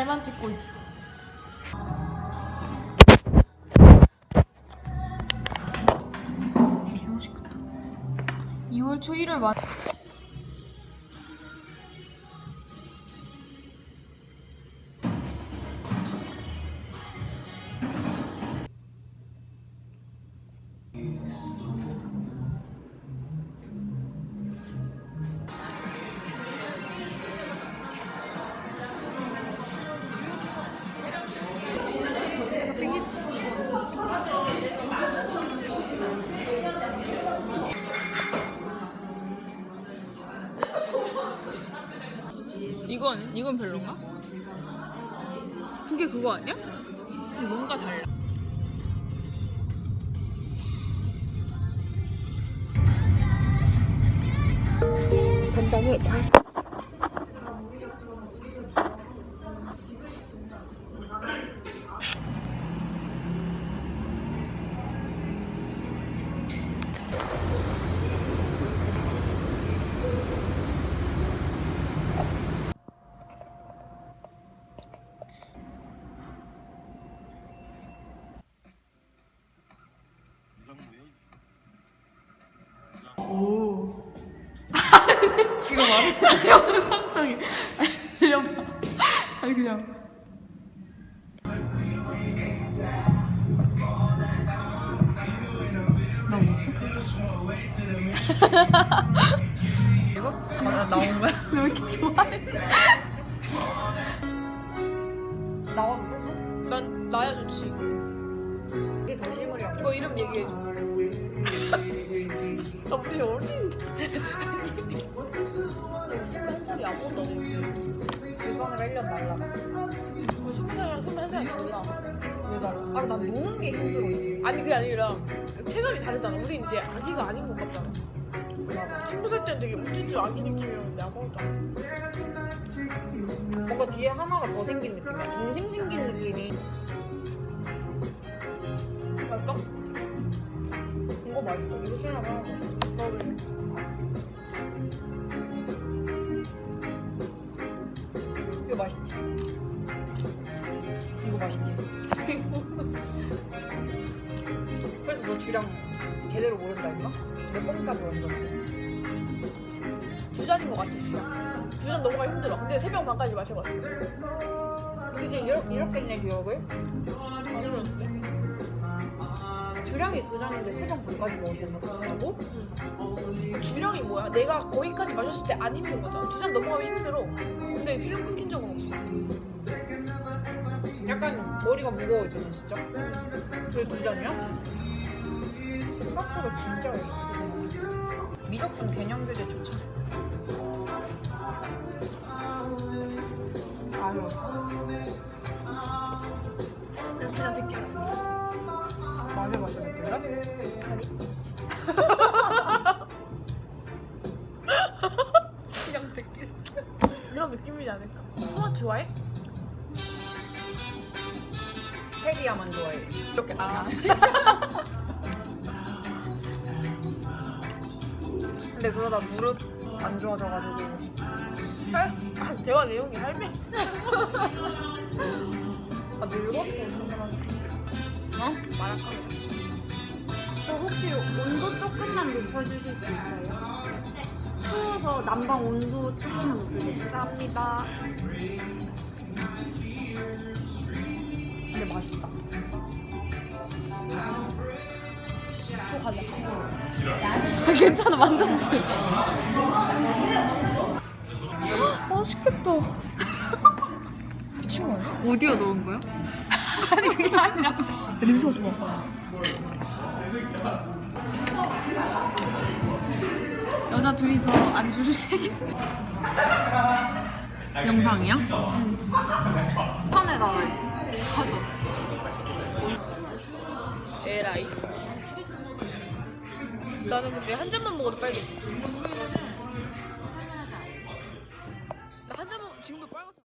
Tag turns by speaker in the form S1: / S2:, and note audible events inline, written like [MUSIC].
S1: 잘만 찍고 있어. 개맛있겠다. 2월 초 1월 만. 이건 이건 별론가? 그게 그거 아니야? 뭔가 달라.
S2: 건강에
S1: 이거 맞아? 영상적이. 들려봐. 아니 그냥. 나 무슨? [LAUGHS] 이거? 아, 나온 거야? 왜 이렇게 좋아해?
S2: 나와도 벌써?
S1: 난 나야 좋지.
S2: 이게 더 실물이야.
S1: 이거 이름 얘기해줘. [LAUGHS] 나 우리 어린데. [LAUGHS]
S2: 안 본다. 재수하느라 1년 날라갔어.
S1: 뭐 스무 살이랑 스물한 살이 달라.
S2: 왜 달라? 아, 난 노는 게 힘들어.
S1: 아니 그게 아니라 체감이 다르잖아. 우리 이제 아기가 아닌 것 같잖아. 스무 살 때는 되게 우쭈쭈 아기 느낌이었는데 아무것도 안.
S2: 뭔가 뒤에 하나가 더 생긴 느낌이야. 동생 생긴 느낌이.
S1: 맛있어?
S2: 이거 맛있어. 이거 하나 더.
S1: 먹을래.
S2: 맛있지? 이거 맛있지? [LAUGHS] 그래서 너 주량 제대로 모른다 했나? 몇 번까지 왔는데?
S1: 두 잔인 것 같아 주량. 두 잔 넘어가 힘들어. 근데 새벽 반까지 마셔봤어.
S2: 이게 이렇게, 이렇게 내 기억을? 주량이 두 잔인데 세병 반까지 먹었다고?
S1: 주량이 뭐야? 내가 거기까지 마셨을 때 안 힘든 거잖아. 두 잔 넘어가면 힘들어. 근데 필름 끊긴 적은 없어.
S2: 약간 머리가 무거워지네 진짜. 그래 두 잔이야? 생각보다 진짜 맛있어. 미적분 개념 교재 좋잖아. 아유. [LAUGHS]
S1: 그냥 새끼야.
S2: 마늘 마셔볼게요.
S1: 그냥 새끼. 이런 느낌이지 않을까? 토마토 좋아해?
S2: 스테비아만 좋아해.
S1: 이렇게. 아.
S2: 근데 그러다 무릎 안 좋아져가지고.
S1: 아, 대화 내용이 할매.
S2: 아 늙었어 순간.
S1: 어? 마라카.
S3: 저 혹시 온도 조금만 높여주실 수 있어요? 추워서 난방 온도 있어요?
S1: 감사합니다.
S2: 근데 맛있다.
S1: 또 가자. 괜찮아, 만져보세요. 맛있겠다. 미친 거 아니야?
S2: 어디에 넣은 거야? [LAUGHS]
S1: 아니, 그게 아니라. 냄새가 좋아. 여자 둘이서 안주를 세개 영상이야?
S2: 판에 나와 있어.
S1: 가서. 에라이. 나는 근데 한 잔만 먹어도 빨개. 나한 잔만 지금도 빨갛잖아.